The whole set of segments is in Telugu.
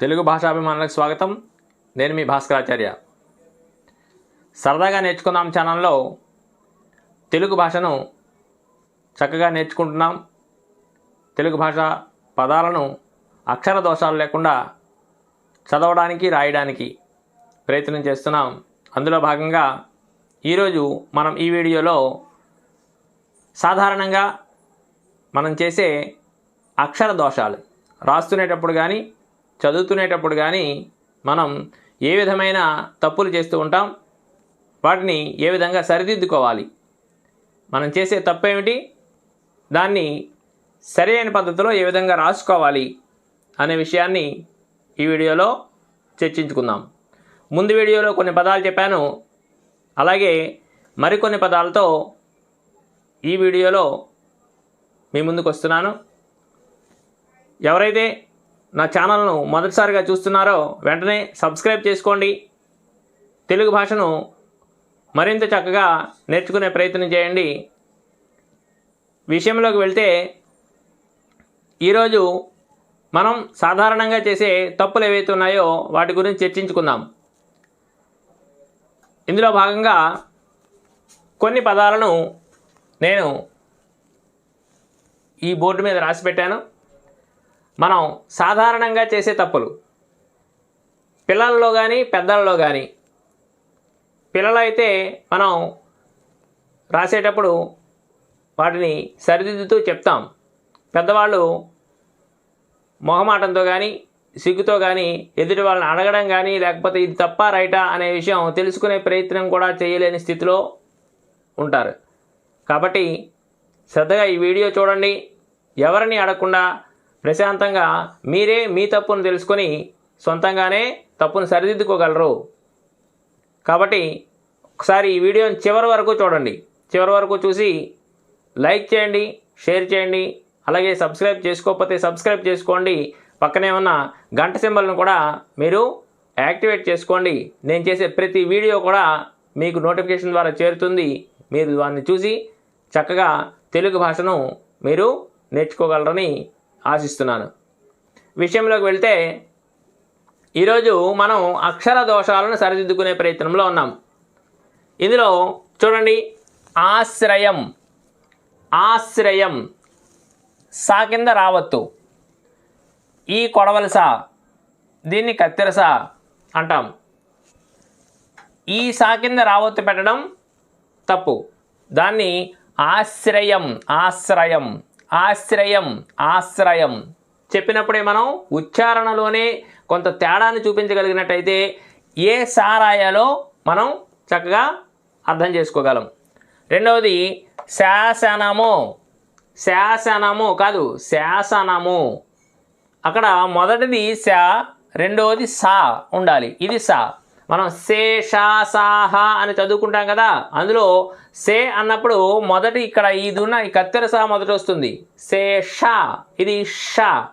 తెలుగు భాషాభిమానులకు స్వాగతం. నేను మీ భాస్కరాచార్య. సరదాగా నేర్చుకుందాం ఛానల్లో తెలుగు భాషను చక్కగా నేర్చుకుంటున్నాం. తెలుగు భాష పదాలను అక్షర దోషాలు లేకుండా చదవడానికి రాయడానికి ప్రయత్నం చేస్తున్నాం. అందులో భాగంగా ఈరోజు మనం ఈ వీడియోలో సాధారణంగా మనం చేసే అక్షర దోషాలు రాస్తునేటప్పుడు కానీ చదువుతునేటప్పుడు కానీ మనం ఏ విధమైన తప్పులు చేస్తూ ఉంటాం వాటిని ఏ విధంగా సరిదిద్దుకోవాలి? మనం చేసే తప్పు ఏమిటి దాన్ని సరైన పద్ధతిలో ఏ విధంగా రాసుకోవాలి అనే విషయాన్ని ఈ వీడియోలో చర్చించుకుందాం. ముందు వీడియోలో కొన్ని పదాలు చెప్పాను. అలాగే మరికొన్ని పదాలతో ఈ వీడియోలో మీ ముందుకు వస్తున్నాను ఎవరైతే నా ఛానల్ను మొదటిసారిగా చూస్తున్నారో వెంటనే సబ్స్క్రైబ్ చేసుకోండి. తెలుగు భాషను మరింత చక్కగా నేర్చుకునే ప్రయత్నం చేయండి. విషయంలోకి వెళ్తే ఈరోజు మనం సాధారణంగా చేసే తప్పులు ఏవైతే ఉన్నాయో వాటి గురించి చర్చించుకుందాం. ఇందులో భాగంగా కొన్ని పదాలను నేను ఈ బోర్డు మీద రాసి పెట్టాను. మనం సాధారణంగా చేసే తప్పులు. పిల్లల్లో కానీ పెద్దల్లో కానీ పిల్లలైతే మనం రాసేటప్పుడు వాటిని సరిదిద్దుతూ చెప్తాం. పెద్దవాళ్ళు మొహమాటంతో కానీ సిగ్గుతో కానీ ఎదుటి వాళ్ళని అడగడం కానీ లేకపోతే ఇది తప్ప రైటా అనే విషయం తెలుసుకునే ప్రయత్నం కూడా చేయలేని స్థితిలో ఉంటారు. కాబట్టి శ్రద్ధగా ఈ వీడియో చూడండి. ఎవరిని అడగకుండా ప్రశాంతంగా మీరే మీ తప్పును తెలుసుకొని సొంతంగానే తప్పును సరిదిద్దుకోగలరు. కాబట్టి ఒకసారి ఈ వీడియోని చివరి వరకు చూడండి. చివరి వరకు చూసి లైక్ చేయండి షేర్ చేయండి అలాగే సబ్స్క్రైబ్ చేసుకోకపోతే సబ్స్క్రైబ్ చేసుకోండి. పక్కనే ఉన్న గంట సింబల్ను కూడా మీరు యాక్టివేట్ చేసుకోండి. నేను చేసే ప్రతి వీడియో కూడా మీకు నోటిఫికేషన్ ద్వారా చేరుతుంది. మీరు దాన్ని చూసి చక్కగా తెలుగు భాషను మీరు నేర్చుకోగలరని ఆశిస్తున్నాను. విషయంలోకి వెళ్తే ఈరోజు మనం అక్షర దోషాలను సరిదిద్దుకునే ప్రయత్నంలో ఉన్నాం. ఇందులో చూడండి ఆశ్రయం ఆశ్రయం సా కింద రావత్తు. ఈ కొడవలస దీన్ని కత్తిరస అంటాం. ఈ సా కింద రావత్తు పెట్టడం తప్పు. దాన్ని ఆశ్రయం ఆశ్రయం ఆశ్రయం ఆశ్రయం. చెప్పినప్పుడే మనం ఉచ్చారణలోనే కొంత తేడాను చూపించగలిగినట్టయితే ఏ సారాయాలో మనం చక్కగా అర్థం చేసుకోగలం. రెండవది శాసనము. శాసనము కాదు శాసనము. అక్కడ మొదటిది శా రెండవది సా ఉండాలి. ఇది సా. మనం సే షా అని చదువుకుంటాం కదా. అందులో సే అన్నప్పుడు మొదటి ఇక్కడ ఇది ఉన్న ఈ కత్తెర సా మొదటి వస్తుంది. సే షా ఇది షా.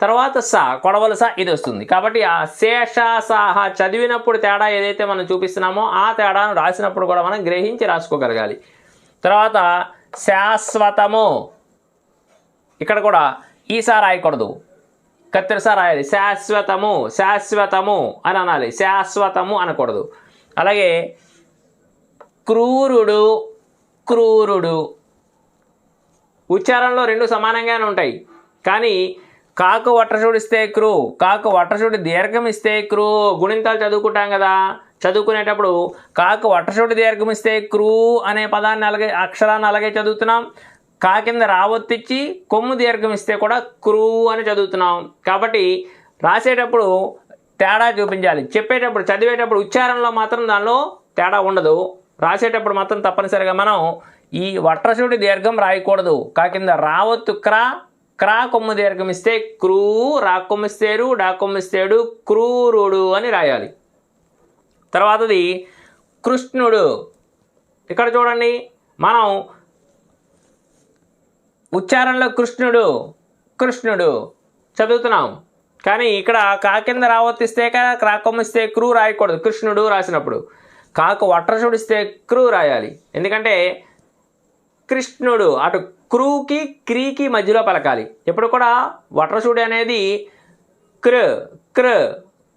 తర్వాత సా కొడవల సా ఇది వస్తుంది. కాబట్టి ఆ శేషాసాహ చదివినప్పుడు తేడా ఏదైతే మనం చూపిస్తున్నామో ఆ తేడాను రాసినప్పుడు కూడా మనం గ్రహించి రాసుకోగలగాలి. తర్వాత శాశ్వతము. ఇక్కడ కూడా ఈసా రాయకూడదు. కత్తిరసా రాయాలి శాశ్వతము శాశ్వతము అని అనాలి. శాశ్వతము అనకూడదు. అలాగే క్రూరుడు క్రూరుడు. ఉచ్చారణలో రెండు సమానంగానే ఉంటాయి. కానీ కాకు వట్రచూడిస్తే క్రూ కాకు వట్రచూడి దీర్ఘం ఇస్తే క్రూ గుణింతాలు చదువుకుంటాం కదా. చదువుకునేటప్పుడు కాకు వట్రచూడి దీర్ఘం ఇస్తే క్రూ అనే పదాన్ని అలాగే అక్షరాన్ని అలాగే చదువుతున్నాం. కా కింద రావొత్తిచ్చి కొమ్ము దీర్ఘం ఇస్తే కూడా క్రూ అని చదువుతున్నాం. కాబట్టి రాసేటప్పుడు తేడా చూపించాలి. చెప్పేటప్పుడు చదివేటప్పుడు ఉచ్చారణలో మాత్రం దానిలో తేడా ఉండదు. రాసేటప్పుడు మాత్రం తప్పనిసరిగా మనం ఈ వట్రసుడి దీర్ఘం రాయకూడదు. కా కింద రావత్తు క్రా క్రా కొమ్ము దీర్ఘం ఇస్తే క్రూ రా కొమ్మిస్తేరు డా కొమ్మిస్తేడు క్రూరుడు అని రాయాలి. తర్వాతది కృష్ణుడు. ఇక్కడ చూడండి మనం ఉచ్చారణలో కృష్ణుడు కృష్ణుడు చదువుతున్నాం. కానీ ఇక్కడ కా కింద రావత్తిస్తే క్రా క్రూ రాయకూడదు. కృష్ణుడు రాసినప్పుడు. కాకు వట్రసుడిస్తే క్రూ రాయాలి. ఎందుకంటే కృష్ణుడు అటు క్రూకి క్రీకి మధ్యలో పలకాలి. ఎప్పుడు కూడా వట్రసుడి అనేది కృ కృ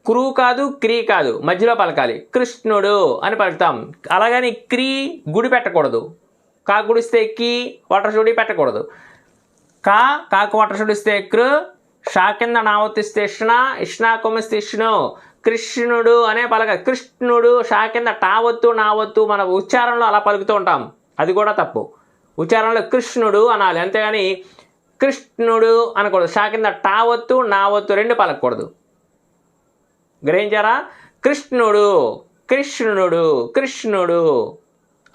క్రూ కాదు క్రీ కాదు. మధ్యలో పలకాలి. కృష్ణుడు అని పలుకుతాం. అలాగని క్రీ గుడి పెట్టకూడదు. కా గుడిస్తే వాటర్ షూడి పెట్టకూడదు. కా కాకు వాటర్ వటసుడిస్తే కృ షా కింద నావతిస్తే ఇష్ణ ఇష్ణా కొమ్మిస్తే ఇష్ణు కృష్ణుడు అనే పలక కృష్ణుడు షా కింద టావత్తు నావత్తు మన ఉచ్చారణలో అలా పలుకుతూ ఉంటాం. అది కూడా తప్పు. ఉచ్చారణలో కృష్ణుడు అనాలి. అంతేగాని కృష్ణుడు అనకూడదు. షా కింద టావత్తు నావత్తు రెండు పలకూడదు గ్రహించారా? కృష్ణుడు కృష్ణుడు కృష్ణుడు.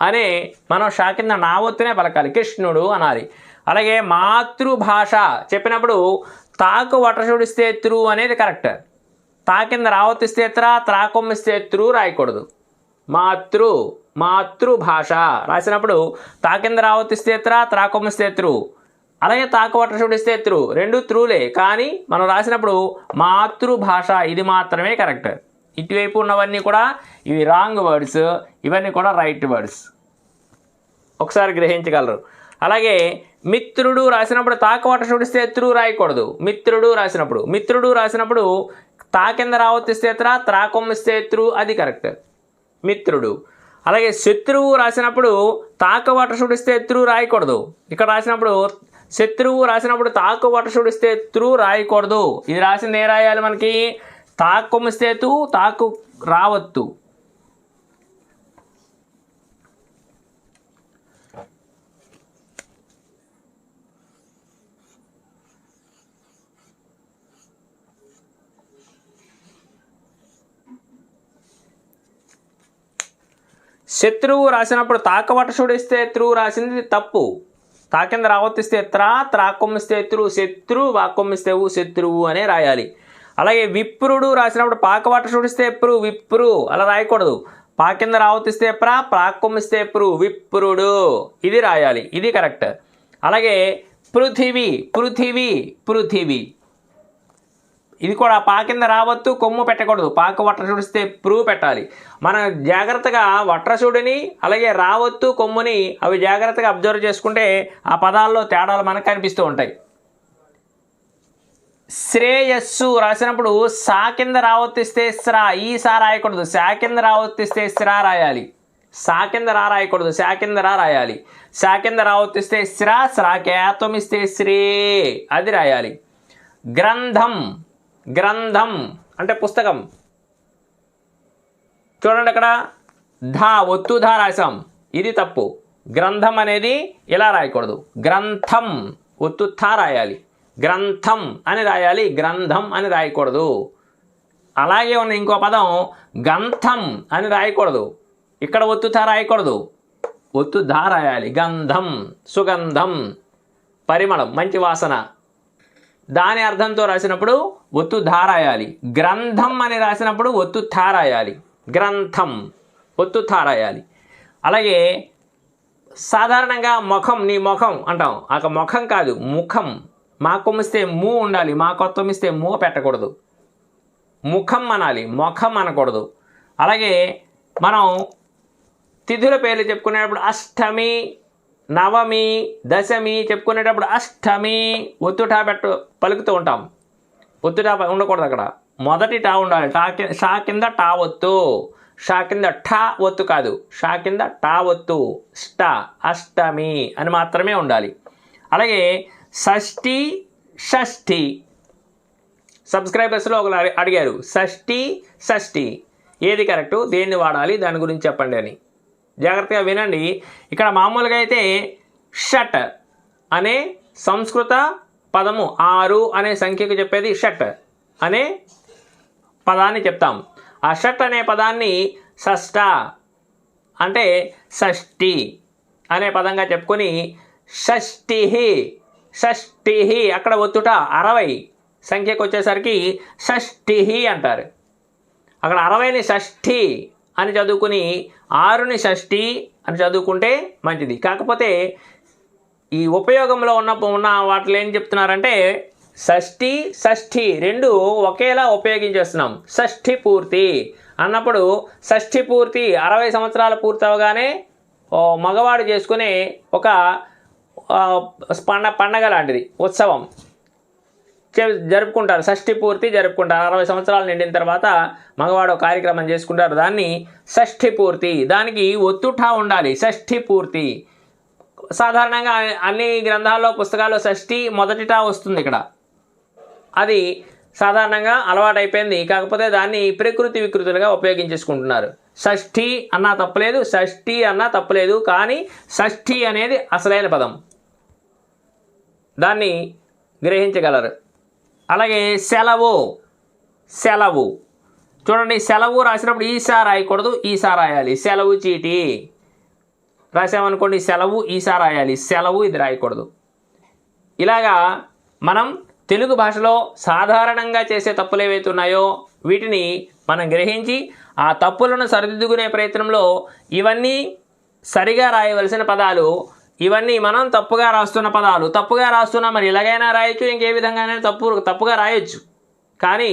అనే మనం షా కింద నావత్తునే పలకాలి. కృష్ణుడు అనాలి. అలాగే మాతృభాష చెప్పినప్పుడు తాకు వటసుడిస్తే త్రు అనేది కరెక్ట్. తా కింద రావతిస్తే త్రా త్రాకొమ్మిస్తే త్రు రాయకూడదు. మాతృ మాతృభాష రాసినప్పుడు తా కింద రావతిస్తే త్రా త్రాకొమ్మిస్తే త్రు అలాగే తాకు వటసుడిస్తే త్రు రెండు త్రూలే. కానీ మనం రాసినప్పుడు మాతృభాష ఇది మాత్రమే కరెక్ట్. ఇటువైపు ఉన్నవన్నీ కూడా ఇవి రాంగ్ వర్డ్స్ ఇవన్నీ కూడా రైట్ వర్డ్స్. ఒకసారి గ్రహించగలరు. అలాగే మిత్రుడు రాసినప్పుడు తాకవట చూడిస్తే త్రు రాయకూడదు. మిత్రుడు రాసినప్పుడు. మిత్రుడు రాసినప్పుడు తా కింద రావతిస్తే త్రా త్రాకొమ్మిస్తే త్రూ అది కరెక్ట్. మిత్రుడు. అలాగే శత్రువు రాసినప్పుడు తాకవట చూడిస్తే త్రూ రాయకూడదు. ఇక్కడ రాసినప్పుడు శత్రువు రాసినప్పుడు తాకు వట చూడిస్తే త్రూ రాయకూడదు. ఇది రాసింది ఏ రాయాలి మనకి? తాకొమ్మిస్తే తు తాకు రావత్తు. శత్రువు రాసినప్పుడు తాకవట చూడిస్తే రాసింది తప్పు. తాకింద రావతిస్తే త్రా త్రాకొమ్మిస్తే త్రు శత్రు వాకొమ్మిస్తే శత్రువు అనే రాయాలి. అలాగే విప్రుడు రాసినప్పుడు పాకవాట చూడిస్తే ఎప్పుడు? విప్రు. అలా రాయకూడదు. పా కింద రావతిస్తే ప్రా ప్రాకుమిస్తే ప్రు విప్రుడు. ఇది రాయాలి. ఇది కరెక్ట్. అలాగే పృథివీ పృథివీ పృథివీ. ఇది కూడా పా కింద రావద్దు కొమ్ము పెట్టకూడదు. పాక వట్రసుడిస్తే ప్రూ పెట్టాలి. మనం జాగ్రత్తగా వట్రచూడిని అలాగే రావత్తు కొమ్ముని అవి జాగ్రత్తగా అబ్జర్వ్ చేసుకుంటే ఆ పదాల్లో తేడాలు మనకు కనిపిస్తూ ఉంటాయి. శ్రేయస్సు రాసినప్పుడు సా కింద రావర్తిస్తే స్రా ఈ సా రాయకూడదు. సా కింద రావర్తిస్తే స్రా రాయాలి. సా కింద రా రాయకూడదు. సా కింద రా రాయాలి. సా కింద రావర్తిస్తే స్రా స్రా కేతం ఇస్తే శ్రీ అది రాయాలి. గ్రంథం గ్రంథం అంటే పుస్తకం. చూడండి అక్కడ. ధా ఒత్తు ధా రాసాం ఇది తప్పు. గ్రంథం అనేది ఇలా రాయకూడదు? గ్రంథం ఒత్తు థా రాయాలి. గ్రంథం అని రాయాలి గ్రంథం అని రాయకూడదు. అలాగే ఉన్న ఇంకో పదం గంధం అని రాయకూడదు. ఇక్కడ ఒత్తు థా రాయకూడదు. ఒత్తు ధా రాయాలి. గంధం సుగంధం పరిమళం మంచి వాసన. దాని అర్థంతో రాసినప్పుడు ఒత్తు ధా రాయాలి. గ్రంథం అని రాసినప్పుడు ఒత్తు థా రాయాలి. గ్రంథం ఒత్తు థా రాయాలి. అలాగే సాధారణంగా ముఖం నీ ముఖం అంటాం. ఆ ముఖం కాదు ముఖం. మా కొమ్మిస్తే మూ ఉండాలి మా కొత్తమిస్తే మూ పెట్టకూడదు. ముఖం అనాలి ముఖం అనకూడదు అలాగే మనం తిథుల పేర్లు చెప్పుకునేటప్పుడు అష్టమి నవమి దశమి చెప్పుకునేటప్పుడు అష్టమి ఒత్తుటా పెట్టు పలుకుతూ ఉంటాం. ఒత్తుటా ఉండకూడదు అక్కడ. మొదటి టా ఉండాలి. టా షా కింద టా ఒత్తు. షా కింద ఠా ఒత్తు కాదు. షా కింద టా ఒత్తు. ష్ట అష్టమి అని మాత్రమే ఉండాలి. అలాగే షష్ఠి షష్ఠి. సబ్స్క్రైబర్స్లో ఒకరు అడిగారు షష్ఠి షష్ఠి. ఏది కరెక్టు దేన్ని వాడాలి? దాని గురించి చెప్పండి అని. జాగ్రత్తగా వినండి. ఇక్కడ మామూలుగా అయితే షట్ అనే సంస్కృత పదము ఆరు అనే సంఖ్యకు చెప్పేది షట్ అనే పదాన్ని చెప్తాం. ఆ షట్ అనే పదాన్ని షష్ట అంటే షష్ఠి అనే పదంగా చెప్పుకొని షష్ఠి షష్ఠి అక్కడ ఒత్తుట అరవై సంఖ్యకు వచ్చేసరికి షష్ఠి అంటారు. అక్కడ అరవైని షష్ఠి అని చదువుకుని ఆరుని షష్ఠి అని చదువుకుంటే మంచిది. కాకపోతే ఈ ఉపయోగంలో ఉన్న ఉన్న వాటిలో ఏం చెప్తున్నారంటే షష్ఠి షష్ఠి రెండు ఒకేలా ఉపయోగించేస్తున్నాం. షష్ఠి పూర్తి అన్నప్పుడు షష్ఠి పూర్తి అరవై సంవత్సరాలు పూర్తి అవగానే మగవాడు చేసుకునే ఒక పండ పండగ లాంటిది ఉత్సవం. జరుపుకుంటారు షష్ఠి పూర్తి జరుపుకుంటారు. అరవై సంవత్సరాలు నిండిన తర్వాత మగవాడు కార్యక్రమం చేసుకుంటారు. దాన్ని షష్ఠి పూర్తి. దానికి ఒత్తుఠా ఉండాలి షష్ఠి పూర్తి. సాధారణంగా అన్ని గ్రంథాల్లో పుస్తకాల్లో షష్ఠి మొదటిట వస్తుంది ఇక్కడ. అది సాధారణంగా అలవాటైపోయింది. కాకపోతే దాన్ని ప్రకృతి వికృతులుగా ఉపయోగించేసుకుంటున్నారు. షష్ఠి అన్నా తప్పలేదు షష్ఠి అన్నా తప్పలేదు కానీ షష్ఠి అనేది అసలైన పదం. దాన్ని గ్రహించగలరు. అలాగే సెలవు సెలవు. చూడండి సెలవు రాసినప్పుడు ఈసా రాయకూడదు ఈసా రాయాలి. సెలవు చీటి. రాసామనుకోండి సెలవు ఈసా రాయాలి. సెలవు ఇది రాయకూడదు. ఇలాగా మనం తెలుగు భాషలో సాధారణంగా చేసే తప్పులు ఏవైతే ఉన్నాయో వీటిని మనం గ్రహించి ఆ తప్పులను సరిదిద్దుకునే ప్రయత్నంలో ఇవన్నీ సరిగా రాయవలసిన పదాలు ఇవన్నీ మనం తప్పుగా రాస్తున్న పదాలు తప్పుగా రాస్తున్నా మరి ఎలాగైనా రాయొచ్చు ఇంకే విధంగానే తప్పు తప్పుగా రాయొచ్చు. కానీ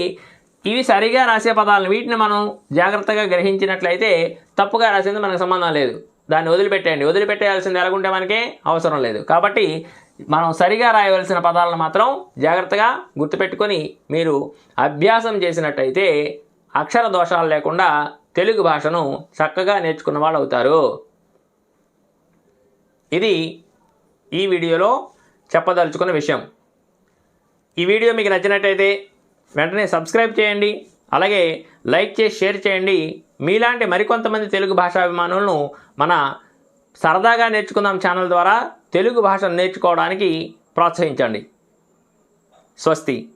ఇవి సరిగా రాసే పదాలను వీటిని మనం జాగ్రత్తగా గ్రహించినట్లయితే తప్పుగా రాసింది మనకు సంబంధం లేదు. దాన్ని వదిలిపెట్టేయండి. వదిలిపెట్టేయాల్సింది ఎలాగుంటే మనకే అవసరం లేదు. కాబట్టి మనం సరిగా రాయవలసిన పదాలను మాత్రం జాగ్రత్తగా గుర్తుపెట్టుకొని మీరు అభ్యాసం చేసినట్టయితే అక్షర దోషాలు లేకుండా తెలుగు భాషను చక్కగా నేర్చుకున్న వాళ్ళు అవుతారు ఇది ఈ వీడియోలో చెప్పదలుచుకున్న విషయం. ఈ వీడియో మీకు నచ్చినట్టయితే వెంటనే సబ్స్క్రైబ్ చేయండి అలాగే లైక్ చేసి షేర్ చేయండి. మీలాంటి మరికొంతమంది తెలుగు భాషాభిమానులను మన సరదాగా నేర్చుకుందాం ఛానల్ ద్వారా తెలుగు భాషను నేర్చుకోవడానికి ప్రోత్సహించండి. స్వస్తి.